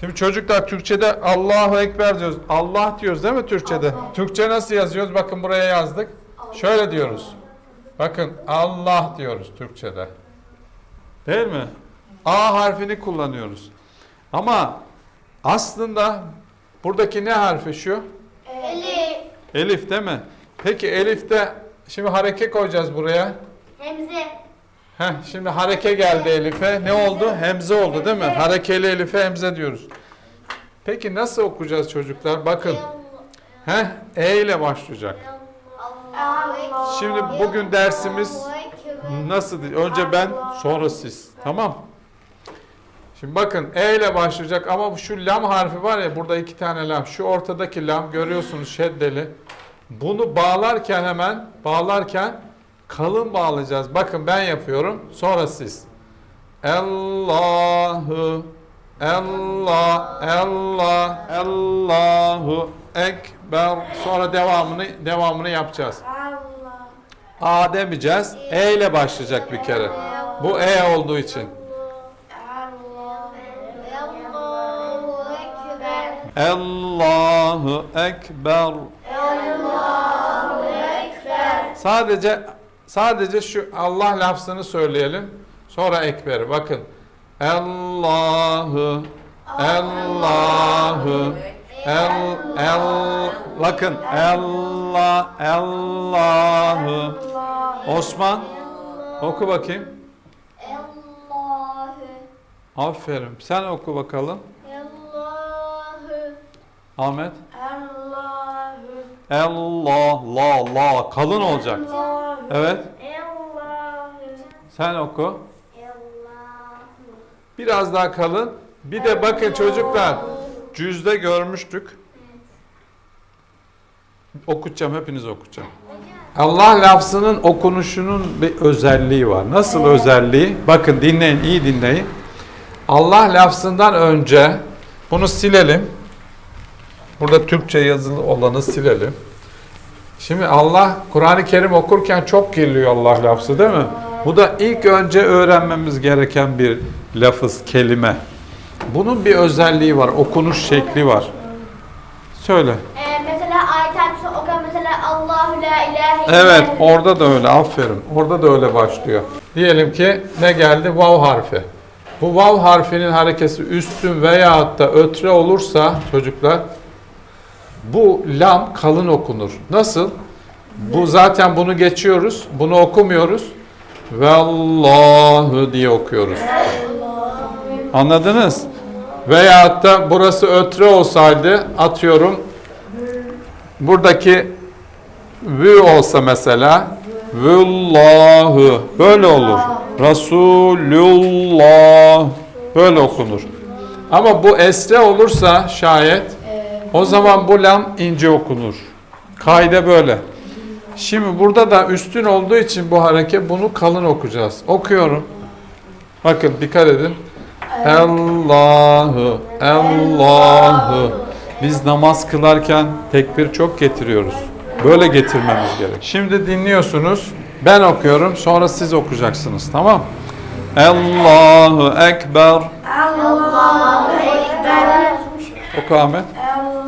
Şimdi çocuklar Türkçe'de Allahu Ekber diyoruz. Allah diyoruz değil mi Türkçe'de? Türkçe nasıl yazıyoruz? Bakın buraya yazdık. Şöyle diyoruz. Bakın Allah diyoruz Türkçe'de. Değil mi? A harfini kullanıyoruz. Ama aslında buradaki ne harfi şu? Elif. Elif değil mi? Peki Elif'te şimdi hareke koyacağız buraya. Hemze. Heh, şimdi hareke geldi Elif'e. Ne oldu? Hemze oldu değil mi? Harekeli Elif'e hemze diyoruz. Peki nasıl okuyacağız çocuklar? Bakın. Heh, E ile başlayacak. Şimdi bugün dersimiz nasıl? Önce ben, sonra siz. Tamam. Şimdi bakın E ile başlayacak ama şu lam harfi var ya burada iki tane lam. Şu ortadaki lam görüyorsunuz şeddeli. Bunu bağlarken hemen bağlarken kalın bağlayacağız. Bakın ben yapıyorum. Sonra siz. Allahu Allah Allah Allahu Ekber. Sonra devamını devamını yapacağız. Allah. A demeyeceğiz. E ile başlayacak bir kere. Bu E olduğu için. Allahu Ekber. Allahu Ekber. Sadece sadece şu Allah lafzını söyleyelim. Sonra ekberi. Bakın. Allahu Allahu El El bakın Allah Allahu Osman oku bakayım. Allahu. Aferin. Sen oku bakalım. Allahu. Ahmet. Allahu. Allah la la kalın olacak. Evet. Sen oku. Biraz daha kalın. Bir de bakın çocuklar cüzde görmüştük. Okutacağım hepiniz okutacağım. Allah lafzının okunuşunun bir özelliği var. Nasıl özelliği? Bakın dinleyin, iyi dinleyin. Allah lafzından önce bunu silelim. Burada Türkçe yazılı olanı silelim. Şimdi Allah Kur'an-ı Kerim okurken çok geliyor Allah lafzı değil mi? Bu da ilk önce öğrenmemiz gereken bir lafız, kelime. Bunun bir özelliği var, okunuş şekli var. Söyle. Ee, mesela ayet-i okan mesela Allahu la ilahe Evet, orada da öyle. Aferin. Orada da öyle başlıyor. Diyelim ki ne geldi? Vav harfi. Bu vav harfinin harekesi üstün veyahut da ötre olursa çocuklar bu lam kalın okunur. Nasıl? Bu zaten bunu geçiyoruz. Bunu okumuyoruz. Ve diye okuyoruz. Anladınız? Veyahut da burası ötre olsaydı atıyorum buradaki Vü olsa mesela Vüllahu böyle olur. Resulullah böyle okunur. Ama bu esre olursa şayet o zaman bu lam ince okunur. Kaide böyle. Şimdi burada da üstün olduğu için bu hareket bunu kalın okuyacağız. Okuyorum. Bakın dikkat edin. Allahu Allahu Biz namaz kılarken tekbir çok getiriyoruz. Böyle getirmemiz gerek. Şimdi dinliyorsunuz. Ben okuyorum. Sonra siz okuyacaksınız. Tamam? Allahu Ekber. Allahu Ekber. Oku Ahmet.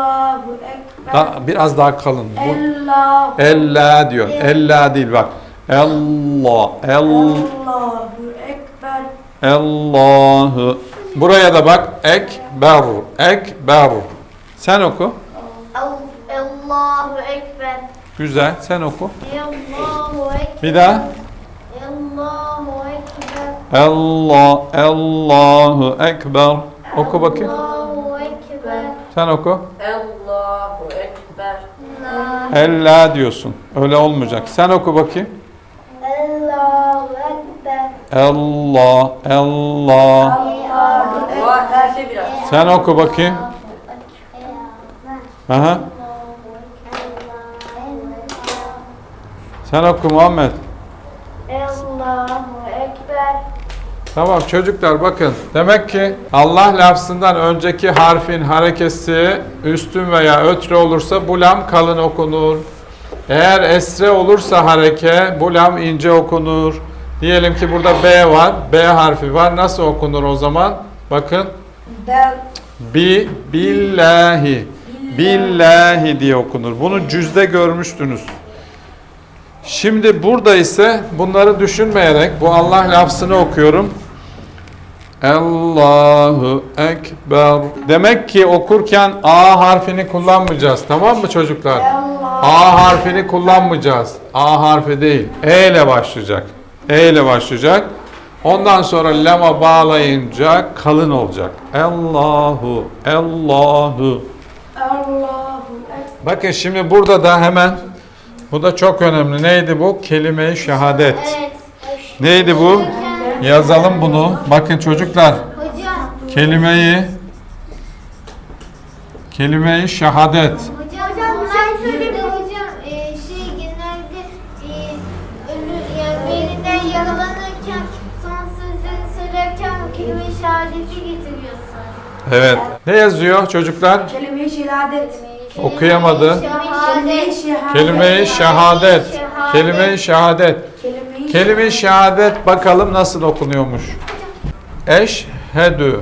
Allahu Ekber. Daha, biraz daha kalın. Bu Allahu Ella diyor. Ella değil bak. Allah. El, Allahu Ekber. Allahu. Buraya da bak. Ekber. Ekber. Sen oku. Allahu Ekber. Güzel. Sen oku. Allahu Ekber. Bir daha. Allahu Ekber. Allah. Allahu Ekber. Oku bakayım. Sen oku. Allahu Ekber. Ella diyorsun. Öyle olmayacak. Sen oku bakayım. Allahu Ekber. Allah. Allah. Allahu Dua her şey biraz. Sen oku bakayım. Aha. Sen oku Muhammed. Allahu Ekber. Tamam çocuklar bakın. Demek ki Allah lafzından önceki harfin harekesi üstün veya ötre olursa bu lam kalın okunur. Eğer esre olursa hareke bu lam ince okunur. Diyelim ki burada B var. B harfi var. Nasıl okunur o zaman? Bakın. Bi billahi. Billahi diye okunur. Bunu cüzde görmüştünüz. Şimdi burada ise bunları düşünmeyerek bu Allah lafzını okuyorum. Allahu Ekber. Demek ki okurken A harfini kullanmayacağız. Tamam mı çocuklar? A harfini kullanmayacağız. A harfi değil. E ile başlayacak. E ile başlayacak. Ondan sonra lama bağlayınca kalın olacak. Allahu, Allahu. Allahu Ekber. Bakın şimdi burada da hemen bu da çok önemli. Neydi bu? Kelime-i şehadet. Evet. Neydi bu? Yazalım bunu. Bakın çocuklar. Kelimeyi Kelime-i şehadet. Hocam, hocam ben söyleyeyim hocam e, şey genelde e, ölü yani birinden yaralanırken son sözleri söylerken kelime-i şehadeti getiriyorsun. Evet. Ne yazıyor çocuklar? Kelime-i şehadet. Okuyamadı. Kelime-i şehadet. Kelime-i şehadet. Kelime-i şehadet. Bakalım nasıl okunuyormuş. Eşhedü.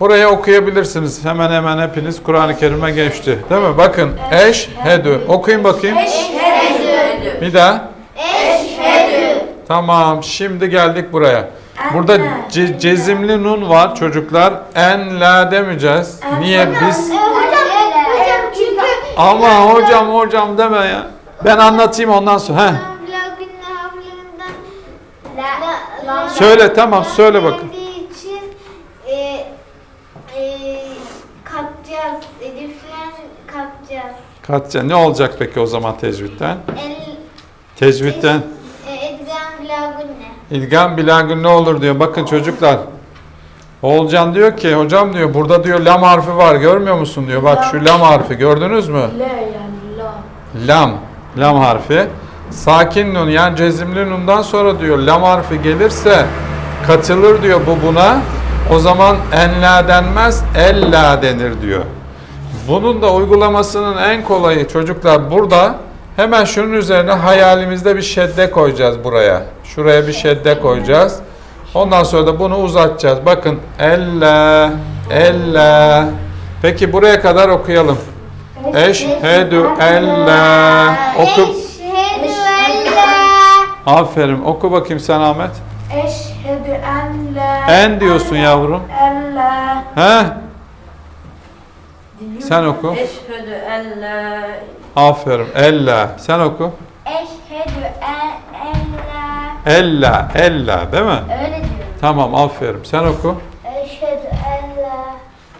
Buraya okuyabilirsiniz. Hemen hemen hepiniz Kur'an-ı Kerim'e geçti. Değil mi? Bakın. Eşhedü. Okuyun bakayım. Eşhedü. Bir daha. Eşhedü. Tamam. Şimdi geldik buraya. Burada ce- cezimli nun var çocuklar. En la demeyeceğiz. Niye biz? E, hocam, hocam çünkü Ama hocam hocam deme ya. Ben anlatayım ondan sonra. Heh. Söyle, tamam, söyle bakın. Katacağız. Eliflen katacağız. Katya ne olacak peki o zaman tecvitten? El, Tecvitten e, edren bilagunne. İlgam bilagün ne olur diyor. Bakın çocuklar. Oğulcan diyor ki hocam diyor burada diyor lam harfi var görmüyor musun diyor. Bak şu lam harfi gördünüz mü? Le yani la. Lam. Lam harfi. Sakin nun yani cezimli nundan sonra diyor lam harfi gelirse katılır diyor bu buna. O zaman enla denmez ella denir diyor. Bunun da uygulamasının en kolayı çocuklar burada hemen şunun üzerine hayalimizde bir şedde koyacağız buraya. Şuraya bir şedde koyacağız. Ondan sonra da bunu uzatacağız. Bakın ella ella. Peki buraya kadar okuyalım. Eşhedü ella. Oku. Aferin. Oku bakayım sen Ahmet. Eşhedü en la. En diyorsun yavrum. En la. He? Sen oku. Eşhedü en la. Aferin. Ella. Sen oku. Eşhedü en, Ella. Ella değil mi? Öyle diyorum. Tamam aferin. Sen oku. Eşhedü en la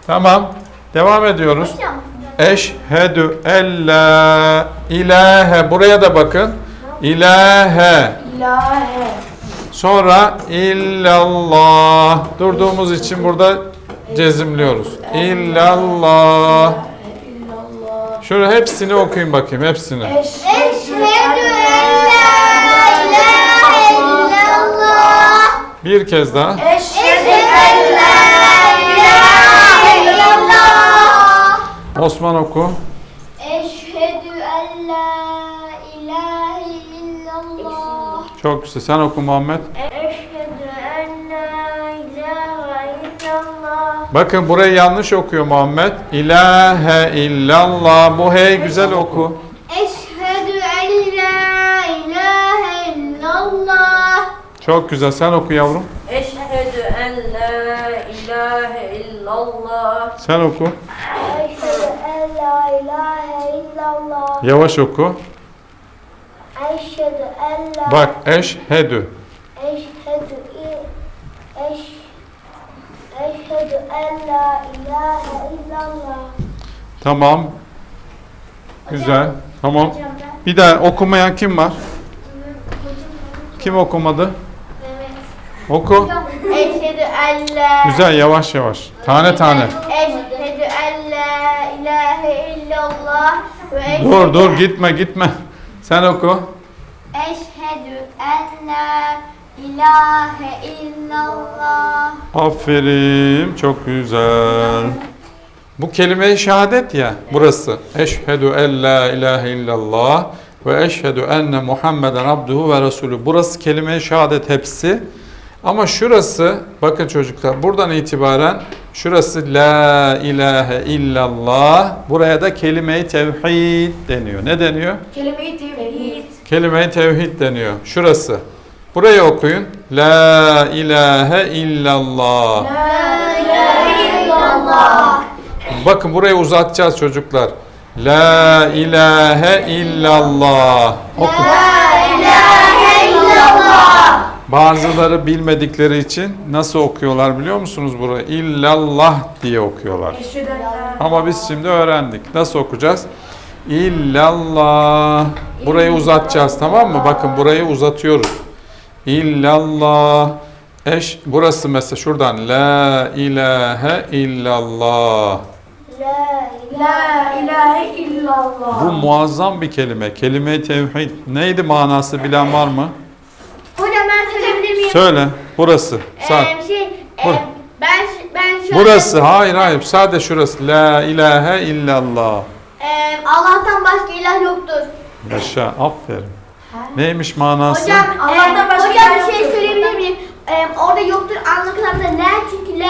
Tamam. Devam ediyoruz. Hocam. Eşhedü ella ilahe. Buraya da bakın. İlahe. İlahe. Sonra illallah. Durduğumuz için burada cezimliyoruz. İllallah. İllallah. Şöyle hepsini okuyun bakayım hepsini. Eşhedü Bir kez daha. Eşhedü en la ilahe illallah Osman oku. Eşhedü en la ilahe illallah Çok güzel. Sen oku Muhammed. Eşhedü en la ilahe illallah Bakın burayı yanlış okuyor Muhammed. İlahe illallah. Bu hey güzel oku. Çok güzel. Sen oku yavrum. Eşhedü en la ilahe illallah. Sen oku. Eşhedü en la ilahe illallah Yavaş oku. Eşhedü en la Bak eşhedü. Eşhedü i- eş Eşhedü en la ilahe illallah Tamam. Güzel. Tamam. Hocam ben Bir daha okumayan kim var? Kim okumadı? Oku. Eşhedü en la Güzel yavaş yavaş. Tane tane. Eşhedü en la ilahe illallah ve eşhedü- Dur dur gitme gitme. Sen oku. Eşhedü en la ilahe illallah Aferin. Çok güzel. Bu kelime-i şehadet ya burası. Eşhedü en la ilahe illallah ve eşhedü enne Muhammeden abduhu ve resulü. Burası kelime-i şehadet hepsi. Ama şurası bakın çocuklar buradan itibaren Şurası la ilahe illallah. Buraya da kelime-i tevhid deniyor. Ne deniyor? Kelime-i tevhid. Kelime-i tevhid deniyor. Şurası. Burayı okuyun. La ilahe illallah. La ilahe illallah. Bakın burayı uzatacağız çocuklar. La ilahe illallah. Okun. Bazıları bilmedikleri için nasıl okuyorlar biliyor musunuz burayı? İllallah diye okuyorlar. Ama biz şimdi öğrendik. Nasıl okuyacağız? İllallah. Burayı uzatacağız tamam mı? Bakın burayı uzatıyoruz. İllallah. Eş, burası mesela şuradan. La ilahe illallah. La ilahe illallah. Bu muazzam bir kelime. Kelime-i tevhid. Neydi manası bilen var mı? Hocam ben söyleyebilir miyim? Söyle. Burası. Sağ. Ee, şey, e, Bur- ben ben şöyle Burası. Hayır hayır. Sadece şurası. La ilahe illallah. Ee, Allah'tan başka ilah yoktur. Yaşa. Aferin. Neymiş manası? Hocam, Allah'tan e, başka hocam bir şey söyleyebilir miyim? Ee, orada yoktur anlamında la çünkü la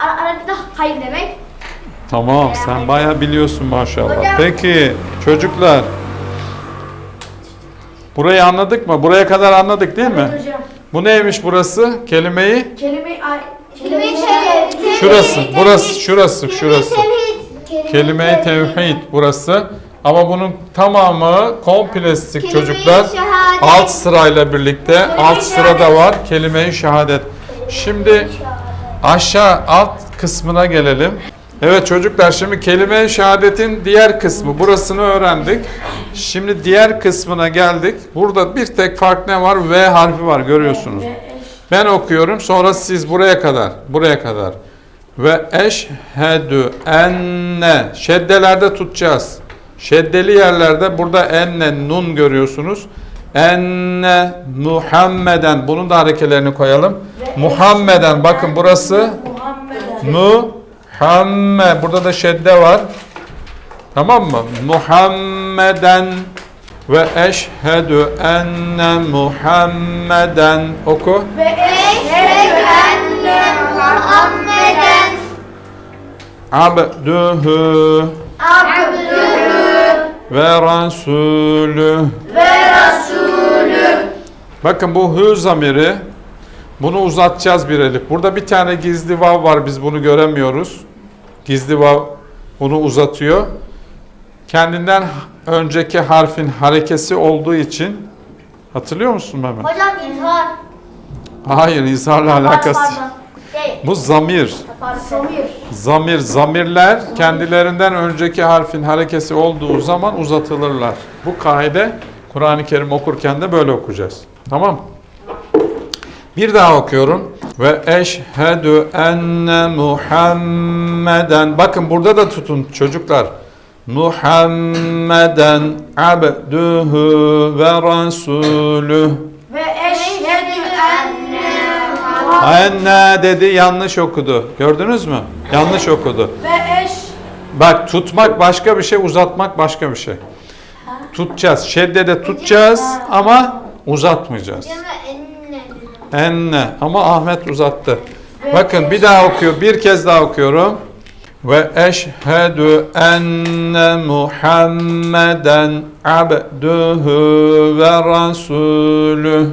Ar- Arapçada hayır demek. Tamam. Sen bayağı biliyorsun maşallah. Hocam. Peki. Çocuklar. Burayı anladık mı? Buraya kadar anladık değil mi? Hocam. Bu neymiş burası? Kelimeyi? Ay- kelime-i tevhid. Şurası. Burası. Şurası. Şurası. Kelime-i tevhid burası. Ama bunun tamamı komplestik çocuklar. Alt sırayla birlikte. Alt sırada var. Kelime-i şehadet. Şimdi aşağı alt kısmına gelelim. Evet çocuklar şimdi kelime-i şehadetin diğer kısmı. Burasını öğrendik. Şimdi diğer kısmına geldik. Burada bir tek fark ne var? V harfi var görüyorsunuz. Ben okuyorum sonra siz buraya kadar, buraya kadar. Ve eşhedü enne şeddelerde tutacağız. Şeddeli yerlerde burada enne nun görüyorsunuz. Enne Muhammeden bunun da harekelerini koyalım. Muhammeden bakın burası Muhammeden. Muhammed. Burada da şedde var. Tamam mı? Muhammeden ve eşhedü enne Muhammeden oku. Ve eşhedü enne Muhammeden Abdühü abdühü ve rasulü. ve Resulü. Bakın bu hü zamiri bunu uzatacağız bir elif. Burada bir tane gizli vav var biz bunu göremiyoruz. Gizli vav bunu uzatıyor. Kendinden önceki harfin harekesi olduğu için hatırlıyor musun Mehmet? Hocam izhar. Hayır izharla alakası. Pardon. Şey, Bu zamir. pardon. Zamir, zamirler kendilerinden önceki harfin harekesi olduğu zaman uzatılırlar. Bu kaide Kur'an-ı Kerim okurken de böyle okuyacağız. Tamam Bir daha okuyorum. Ve eşhedü enne Muhammeden. Bakın burada da tutun çocuklar. Muhammeden abdühü ve rasulüh. Ve eşhedü enne Enne dedi yanlış okudu. Gördünüz mü? Yanlış okudu. Ve eş Bak tutmak başka bir şey, uzatmak başka bir şey. Tutacağız. Şeddede tutacağız ama uzatmayacağız. Enne. Ama Ahmet uzattı. Bakın bir daha okuyor. Bir kez daha okuyorum. Ve eşhedü enne Muhammeden abdühü ve rasulü.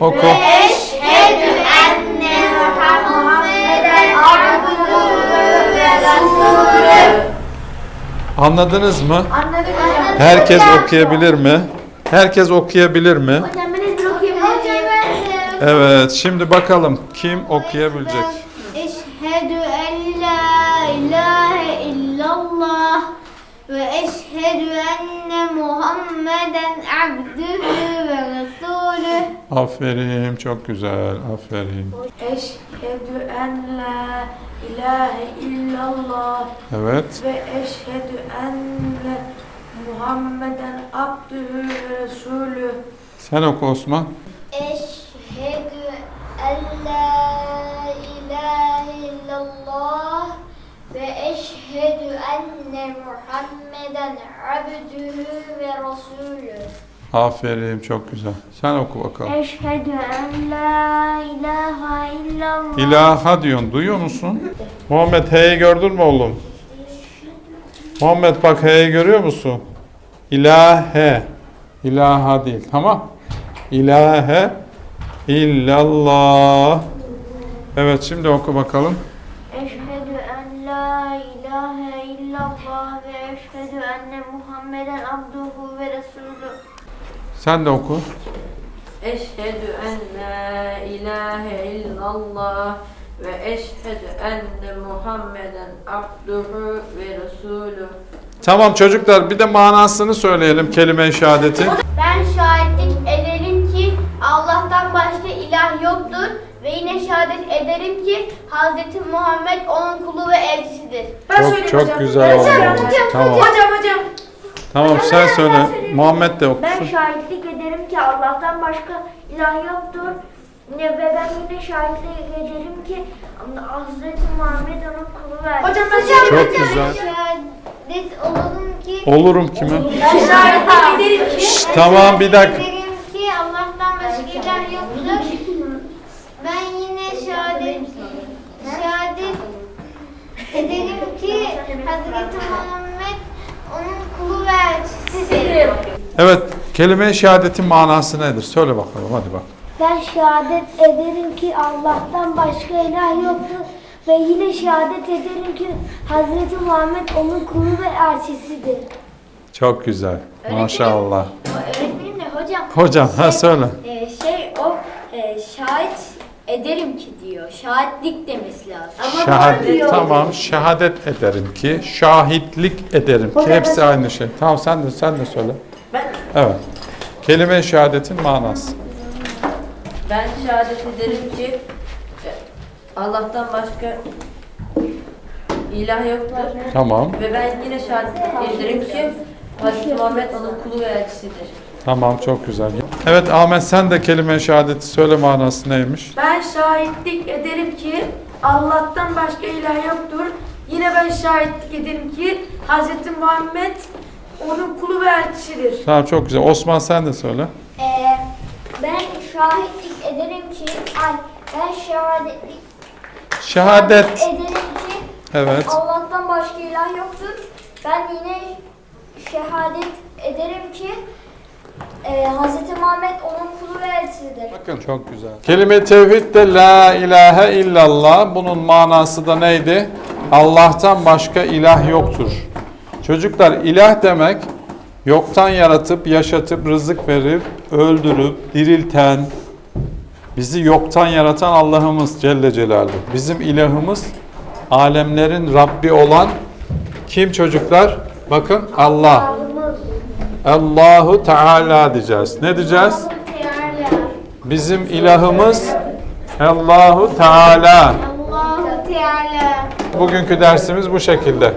Oku. Eşhedü enne Muhammeden abdühü ve resulü. Anladınız mı? anladık hocam. Herkes okuyabilir mi? Herkes okuyabilir mi? Hocam ben ezber okuyabilir miyim? Evet, şimdi bakalım kim okuyabilecek? Eşhedü en la ilahe illallah ve eşhedü enne Muhammeden abdühü ve resulü. Aferin, çok güzel, aferin. Eşhedü en la ilahe illallah Evet, ve eşhedü enne Muhammeden abdühü ve resulü. sen oku Osman. Eşhedü en la ilahe illallah ve eşhedü enne Muhammeden abdühü ve resulü. Aferin çok güzel. Sen oku bakalım. Eşhedü en la ilahe illallah. İlaha diyorsun. Duyuyor musun? Muhammed H'yi gördün mü oğlum? Muhammed bak H'yi görüyor musun? İlahe. İlaha değil. Tamam. İlahe illallah. Evet şimdi oku bakalım. Eşhedü en la ilahe illallah ve eşhedü enne Muhammeden abduhu ve resulü. Sen de oku. Eşhedü en la ilahe illallah ve eşhedü enne Muhammeden abduhu ve resulü. Tamam çocuklar bir de manasını söyleyelim kelime-i şehadetin. Ben Allah'tan başka ilah yoktur ve yine şehadet ederim ki Hazreti Muhammed onun kulu ve elçisidir. Ben Çok söyleyeyim çok hocam. güzel oldu. söyleyeyim. Tamam. Hocam hocam. Tamam sen söyle. Muhammed de Ben okusun. şahitlik ederim ki Allah'tan başka ilah yoktur. Ne- Ve ben yine şahitlik ederim ki Hazreti Muhammed onun kulu ve Hocam ben söyleyeyim. Çok hocam. güzel. Şehadet olurum ki Olurum kime? Ben şahitlik ederim ki. Şşt, tamam bir dakika. Ederim ki Allah'tan başka ilah yoktur. Ben yine şehadet şehadet ederim ki Hazreti Muhammed onun kulu ve elçisidir. Evet kelime-i şehadetin manası nedir? Söyle bakalım hadi bak. Ben şehadet ederim ki Allah'tan başka ilah yoktur ve yine şehadet ederim ki Hazreti Muhammed onun kulu ve elçisidir. Çok güzel. Maşallah. Öğretmenim de hocam Hocam ha söyle. e, şey o e, şahit ederim ki diyor. Şahitlik demesi lazım. Şehadet tamam. Şehadet ederim ki, şahitlik ederim ki hepsi aynı şey. Tamam sen de sen de söyle. Ben, Evet. Kelime-i şehadetin manası. ben şehadet ederim ki e, Allah'tan başka ilah yoktur. Tamam. Ve ben yine şehadet ederim ki Hazreti Muhammed onun kulu ve elçisidir. Tamam çok güzel. Evet Ahmet sen de kelime-i şehadeti söyle manası neymiş? Ben şahitlik ederim ki Allah'tan başka ilah yoktur. Yine ben şahitlik ederim ki Hz. Muhammed onun kulu ve elçisidir. Tamam çok güzel. Osman sen de söyle. Ee, ben şahitlik ederim ki ay ben şehadetlik Şehadet. ederim ki Evet. Allah'tan başka ilah yoktur. Ben yine şehadet ederim ki e, Hz. Muhammed onun kulu ve elçisidir. Bakın çok güzel. Kelime-i tevhid de la ilahe illallah. Bunun manası da neydi? Allah'tan başka ilah yoktur. Çocuklar ilah demek yoktan yaratıp, yaşatıp, rızık verip, öldürüp, dirilten, bizi yoktan yaratan Allah'ımız Celle Celaluhu. Bizim ilahımız alemlerin Rabbi olan kim çocuklar? Bakın Allah. Allahu Teala diyeceğiz. Ne diyeceğiz? Bizim ilahımız Allahu Teala. Allahu Teala. Bugünkü dersimiz bu şekilde.